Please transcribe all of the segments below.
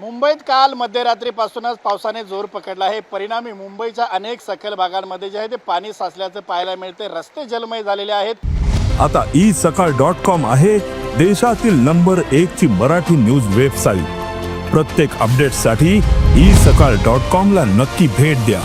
मुंबईत काल मध्यरात्रीपासूनच पावसाने जोर पकडला आहे. परिणामी मुंबईच्या अनेक सखल भागांमध्ये जे आहे ते पाणी साचल्याचं पाहायला मिळते रस्ते जलमय झालेले आहेत. आता ई सकाळ डॉट कॉम आहे. देशातील नंबर एक ची मराठी न्यूज वेबसाईट. प्रत्येक अपडेटसाठी ई सकाळ डॉट कॉम ला नक्की भेट द्या.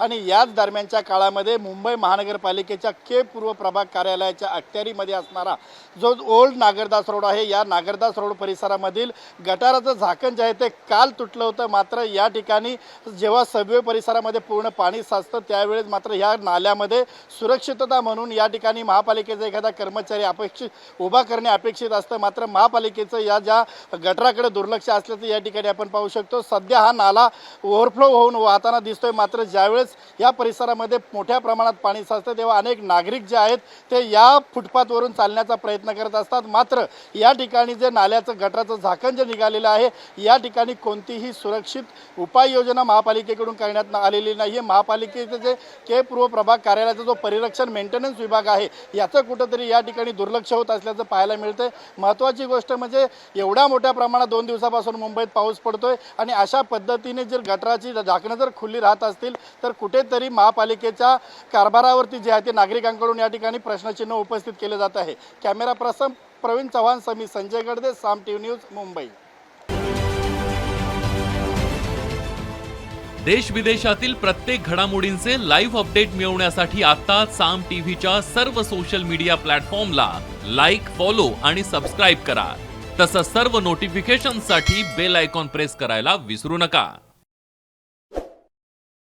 आणि याच दरम्यानच्या काळामध्ये मुंबई महानगरपालिकेच्या के पूर्व प्रभाग कार्यालयाच्या अखत्यारीमध्ये असणारा जो ओल्ड नागरदास रोड आहे या नागरदास रोड परिसरामधील गटाराचं झाकण जे आहे ते काल तुटलं होतं. मात्र या ठिकाणी जेव्हा सबवे परिसरामध्ये पूर्ण पाणी साचतं त्यावेळेस मात्र ह्या नाल्यामध्ये सुरक्षितता म्हणून या ठिकाणी महापालिकेचा एखादा कर्मचारी अपेक्षित उभा करणे अपेक्षित असतं. मात्र महापालिकेचं या ज्या गटाराकडे दुर्लक्ष असल्याचं या ठिकाणी आपण पाहू शकतो. सध्या हा नाला ओव्हरफ्लो होऊन वाहताना दिसतोय. मात्र ज्यावेळेस या परिसरामध्ये मोठ्या प्रमाणात पाणी साचतं. तेव्हा अनेक नागरिक जे आहेत ते या फुटपाथवरून चालण्याचा प्रयत्न करत असतात. मात्र या ठिकाणी जे नाल्याचं गटराचं झाकण जे निघालेलं आहे या ठिकाणी कोणतीही सुरक्षित उपाययोजना महापालिकेकडून करण्यात आलेली नाही. आहे महापालिकेचं जे के पूर्व प्रभाग कार्यालयाचा जो परिरक्षण मेंटेनन्स विभाग आहे याचं कुठंतरी या ठिकाणी दुर्लक्ष होत असल्याचं पाहायला मिळतं महत्त्वाची गोष्ट म्हणजे एवढ्या मोठ्या प्रमाणात दोन दिवसापासून मुंबईत पाऊस पडतोय आणि अशा पद्धतीने जर गटराची झाकणं जर खुली राहत असतील तर कुठेतरी महापालिकेच्या कारभारावरती जे आहे ते नागरिकांकडून या ठिकाणी प्रश्नचिन्ह उपस्थित केले जात आहे. कॅमेरा प्रसम प्रवीण चव्हाण समी संजय गडदे साम टी न्यूज मुंबई. देश विदेशातील प्रत्येक घडामोडींचे लाईव्ह अपडेट मिळवण्यासाठी आता साम टीव्हीच्या सर्व सोशल मीडिया प्लॅटफॉर्मला लाईक फॉलो आणि सबस्क्राईब करा. तसंच सर्व नोटिफिकेशनसाठी बेल आयकॉन प्रेस करायला विसरू नका.